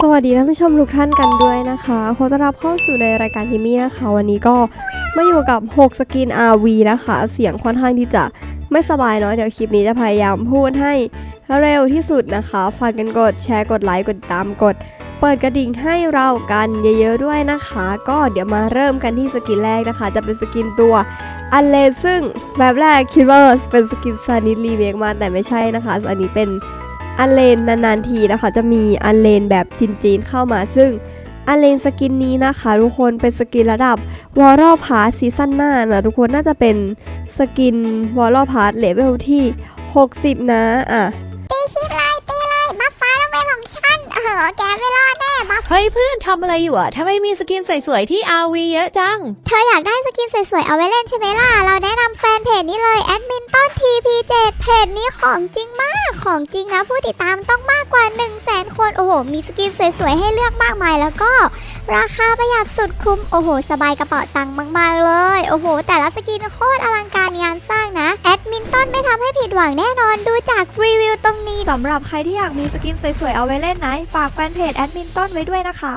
สวัสดีท่านผู้ชมทุกท่านกันด้วยนะคะขอต้อนรับเข้าสู่ในรายการทิมี่นะคะ วันนี้ก็มาอยู่กับ 6 สกิน RV นะคะ เสียงค่อนข้างที่จะไม่สบายเนาะเดี๋ยวคลิปนี้จะพยายามพูดให้เร็วที่สุดนะคะฝากกันกดแชร์กดไลค์กดตามกด เปิดกระดิ่งให้เรากันเยอะๆด้วยนะคะ ก็เดี๋ยวมาเริ่มกันที่สกินแรกนะคะ จะเป็นสกินตัวอันเลซึ่งแบบแรกคิดว่าเป็นสกินซานิรีเมคมาแต่ไม่ใช่นะคะอันนี้เป็น อันเลนนานๆทีนะคะจะมีอันเลนแบบจีนๆเข้ามาซึ่งอันเลนสกินนี้นะคะทุกคนเป็นสกินระดับวอลล์พาร์ซีซั่นหน้านะทุกคนน่าจะเป็นสกินวอลล์พาร์เลเวลที่ 60 นะอะตีคลิปเลยตีเลยบัฟฟ้าต้องเป็นของฉันเออแกไม่รอด บัฟเฮ้ยเพื่อนทำอะไรอยู่อะทำไมมีสกินสวยๆที่ RV เยอะจัง เธออยากได้สกินสวยๆ เอาไว้เล่นใช่ไหมล่ะ เราแนะนำแฟนเพจนี้เลยแอดมินต้น TP7 เพจนี้ของจริงมาก ของจริงนะผู้ติดตามต้องมากกว่า 1 0 0 0 0แสนคน โอ้โห มีสกินสวยๆ ให้เลือกมากมายแล้วก็ ราคาประหยัดสุดคุ้ม โอ้โห สบายกระเป๋าตังค์มากๆเลย โอ้โห แต่ละสกินโคตรอลังการงานสร้างนะแอด มินต้นไม่ทำให้ผิดหวังแน่นอนดูจากรีวิวตรงนี้สำหรับใครที่อยากมีสกินสวยๆ เอาไว้เล่นนะ ฝากแฟนเพจแอดมินต้นไว้ด้วยนะคะ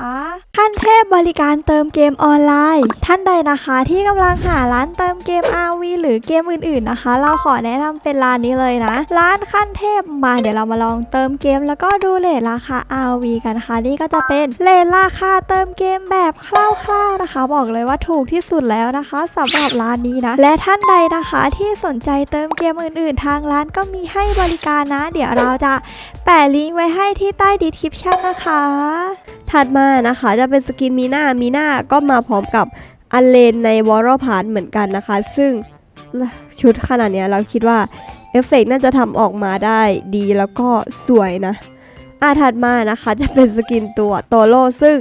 ขั้นเทพบริการเติมเกมออนไลน์ ท่านใดนะคะที่กำลังหาร้านเติมเกม RV หรือเกมอื่นๆนะคะ เราขอแนะนำเป็นร้านนี้เลยนะ ร้านขั้นเทพมาเดี๋ยวเรามาลองเติมเกม แล้วก็ดูเลทราคา RV กันนะคะนี่ก็จะเป็นเลทราคาเติมเกมแบบคร่าวๆนะคะ บอกเลยว่าถูกที่สุดแล้วนะคะสำหรับร้านนี้นะ และท่านใดนะคะที่สนใจเติมเกมอื่นๆ ทางร้านก็มีให้บริการนะ เดี๋ยวเราจะแปะลิงก์ไว้ให้ที่ใต้ดีคริปชันนะคะ ถัดมานะคะจะเป็นสกินมีหน้ามีหน้าก็มาพร้อมกับอันเลนในวอลล์พาร์เหมือนกันนะคะ ซึ่งชุดขนาดเนี้ยเราคิดว่าเอฟเฟกต์น่าจะทำออกมาได้ดีแล้วก็สวยนะอะถัดมานะคะจะเป็นสกินตัวโตโร่ซึ่ง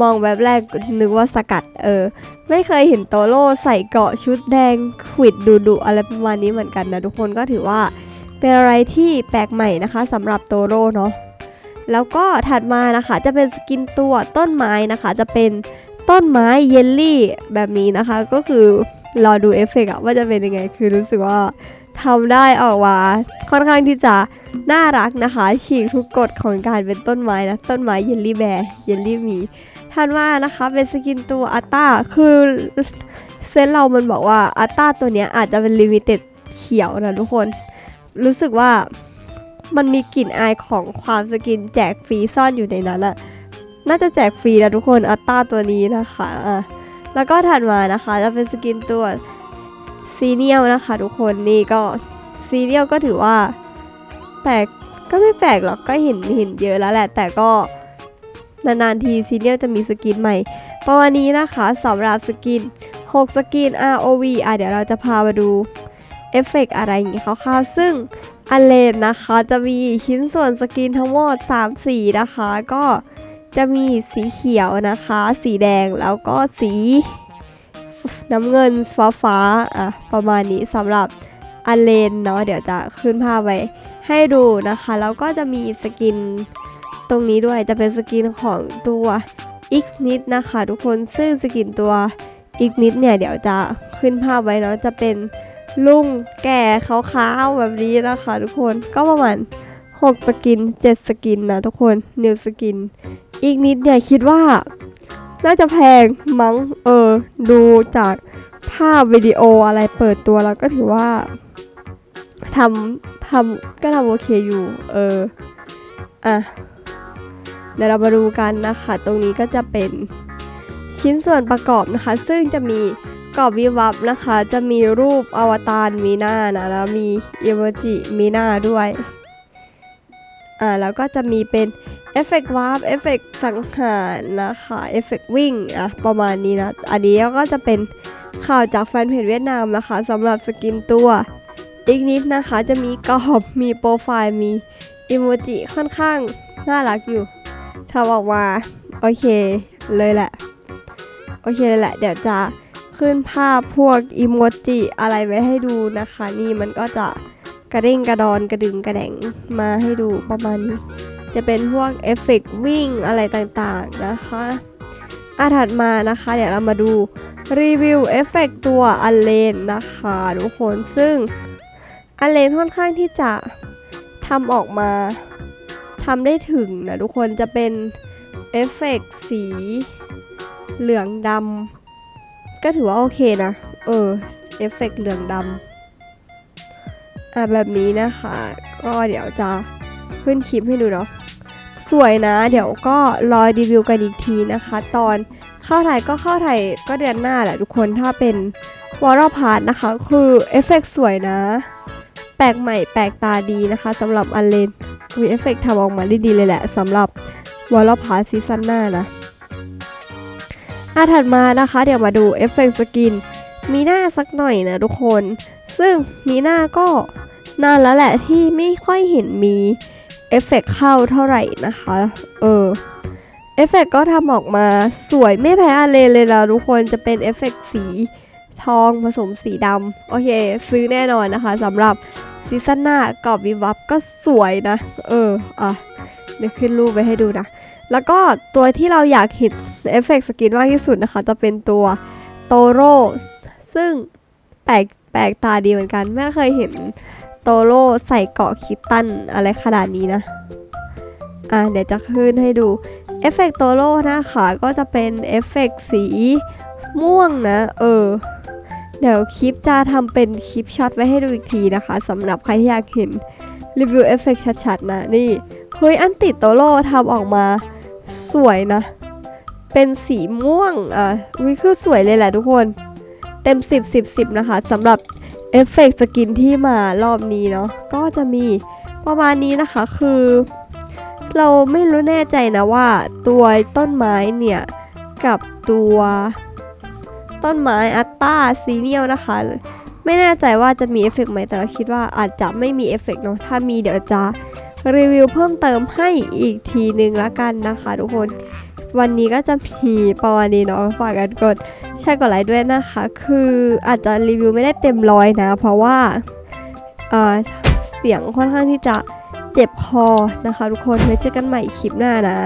มองแบบแรกนึกว่าสกัด เออ ไม่เคยเห็นโตโร่ใส่เกาะชุดแดงขวิดดุดุอะไรประมาณนี้เหมือนกันนะทุกคนก็ถือว่าเป็นอะไรที่แปลกใหม่นะคะสำหรับโตโร่เนาะแล้วก็ถัดมานะคะจะเป็นสกินตัวต้นไม้นะคะ จะเป็นต้นไม้เยลลี่แบบนี้นะคะ ก็คือรอดูเอฟเฟกต์ว่าจะเป็นยังไง คือรู้สึกว่า ทำได้ออกมาค่อนข้างที่จะน่ารักนะคะ ฉีกทุกกฎของการเป็นต้นไม้นะ ต้นไม้เยลลี่แบร์เยลลี่มีถัดมานะคะเป็นสกินตัวอัตตาคือเซนเรามันบอกว่าอัตตาตัวเนี้ยอาจจะเป็นลิมิเต็ดเขียวนะทุกคน รู้สึกว่ามันมีกลิ่นอายของความสกินแจกฟรีซ่อนอยู่ในนั้นอะน่าจะแจกฟรีนะทุกคนอัตตาตัวนี้นะคะอะแล้วก็ถัดมานะคะจะเป็นสกินตัว ซีเนียลนะคะทุกคนนี่ก็ซีเนียลก็ถือว่าแปลกก็ไม่แปลกหรอกก็เห็นเห็นเยอะแล้วแหละ แต่ก็นานๆทีซีเนียลจะมีสกินใหม่ประมาณนี้นะคะสำหรับสกิน 6 สกิน ROV อะเดี๋ยวเราจะพามาดูเอฟเฟกต์อะไรอย่างงี้คร่าวๆซึ่งอันเลนนะคะจะมีชิ้นส่วนสกินทั้งหมด 3 สีนะคะ ก็จะมีสีเขียวนะคะ สีแดงแล้วก็สี น้ำเงินฟ้าฟ้าๆอะประมาณนี้สำหรับอเลนเนาะเดี๋ยวจะขึ้นภาพไว้ให้ดูนะคะ แล้วก็จะมีสกินตรงนี้ด้วยจะเป็นสกินของตัว X นิดนะคะทุกคนซึ่งสกินตัว X นิดเนี่ยเดี๋ยวจะขึ้นภาพไว้เนาะจะเป็นลุงแก่ขาวๆแบบนี้นะคะทุกคนก็ประมาณ6สกิน 7 สกินนะทุกคนนิวสกิน อีกนิดเนี่ยคิดว่า น่าจะแพงมั้งเออ ดูจากภาพวิดีโออะไรเปิดตัวแล้วก็ถือว่าทำทำก็ทำโอเคอยู่ เออ อะ เดี๋ยวเรามาดูกันนะคะ ตรงนี้ก็จะเป็นชิ้นส่วนประกอบนะคะ ซึ่งจะมีกรอบวิวับนะคะ จะมีรูปอวตารมีหน้านะ แล้วมีเอีโมจิมีหน้าด้วย อ่า แล้วก็จะมีเป็น เอฟเฟกต์วาร์ปเอฟเฟกต์สังหารนะคะเอฟเฟกต์วิ่งอะประมาณนี้นะ อันนี้ก็จะเป็นข่าวจากแฟนเพจเวียดนามนะคะสำหรับสกินตัวอีกนิดนะคะจะมีกรอบมีโปรไฟล์มีอีโมจิค่อนข้างน่ารักอยู่ทำออกมาโอเคเลยแหละ โอเคเลยแหละ เดี๋ยวจะขึ้นภาพพวกอีโมจิอะไรไว้ให้ดูนะคะ นี่มันก็จะกระเด้งกระดอนกระดึงกระแดงมาให้ดูประมาณนี้ จะเป็นพวกเอฟเฟกต์วิ่งอะไรต่างๆนะคะอาถัดมานะคะ เดี๋ยวเรามาดูรีวิวเอฟเฟกต์ตัวอเลนนะคะทุกคนซึ่งอเลนค่อนข้างที่จะทำออกมาทำได้ถึงนะทุกคนจะเป็นเอฟเฟกต์สีเหลืองดำก็ถือว่าโอเคนะ เออเอฟเฟกต์เหลืองดำอะแบบนี้นะคะ ก็เดี๋ยวจะขึ้นคลิปให้ดูเนาะ สวยนะ เดี๋ยวก็รอรีวิวกันอีกทีนะคะ ตอนเข้าไทยก็เข้าไทยก็เดือนหน้าแหละทุกคนถ้าเป็นวอลล์พาร์ทนะคะ คือเอฟเฟกต์สวยนะ แปลกใหม่แปลกตาดีนะคะสำหรับอันเลนวีเอฟเฟกต์ทำออกมาได้ดีเลยแหละสำหรับวอลล์พาร์ทซีซั่นหน้านะอะถัดมานะคะเดี๋ยวมาดูเอฟเฟกต์สกินมีหน้าสักหน่อยนะทุกคน ซึ่งมีหน้าก็นานแล้วแหละที่ไม่ค่อยเห็นมี เอฟเฟกต์เข้าเท่าไหร่นะคะ เออ เอฟเฟกต์ก็ทำออกมาสวยไม่แพ้อาเลเลยนะทุกคนจะเป็นเอฟเฟกต์สีทองผสมสีดำโอเค ซื้อแน่นอนนะคะสำหรับซีซั่นหน้ากรอบวิบวับก็สวยนะ เออ อะ เดี๋ยวขึ้นรูปไปให้ดูนะ แล้วก็ตัวที่เราอยากเห็นเอฟเฟกต์สกินมากที่สุดนะคะ จะเป็นตัวโตโร่ซึ่งแปลกแปลกตาดีเหมือนกัน ไม่เคยเห็น โตโร่ใส่เกาะคิตตันอะไรขนาดนี้นะ อะเดี๋ยวจะขึ้นให้ดู เอฟเฟกต์โตโร่นะคะก็จะเป็นเอฟเฟกต์สีม่วงนะ เออ เดี๋ยวคลิปจะทำเป็นคลิปช็อตไว้ให้ดูอีกทีนะคะสำหรับใครที่อยากเห็นรีวิวเอฟเฟกต์ชัดๆนะ นี่เฮ้ยอันติดโตโร่ทำออกมาสวยนะ เป็นสีม่วง อะวิคือสวยเลยแหละทุกคน เต็ม 10 10 10 นะคะสำหรับ อฟเฟกต์สกินที่มารอบนี้เนาะก็จะมีประมาณนี้นะคะคือ เราไม่รู้แน่ใจนะว่าตัวต้นไม้เนี่ย กับตัวต้นไม้อัตตาซีเนียลนะคะ ไม่แน่ใจว่าจะมีเอฟเฟกต์ไหมแต่เราคิดว่าอาจจะไม่มีเอฟเฟกต์เนาะถ้ามีเดี๋ยวจะรีวิวเพิ่มเติมให้อีกทีนึงละกันนะคะทุกคน วันนี้ก็จะมีประมาณนี้เนาะฝากกันกดแชร์กดไลค์ด้วยนะคะ คืออาจจะรีวิวไม่ได้เต็มร้อยนะ เพราะว่าเอ่อเสียงค่อนข้างที่จะเจ็บคอนะคะ ทุกคนไว้เจอกันใหม่คลิปหน้านะ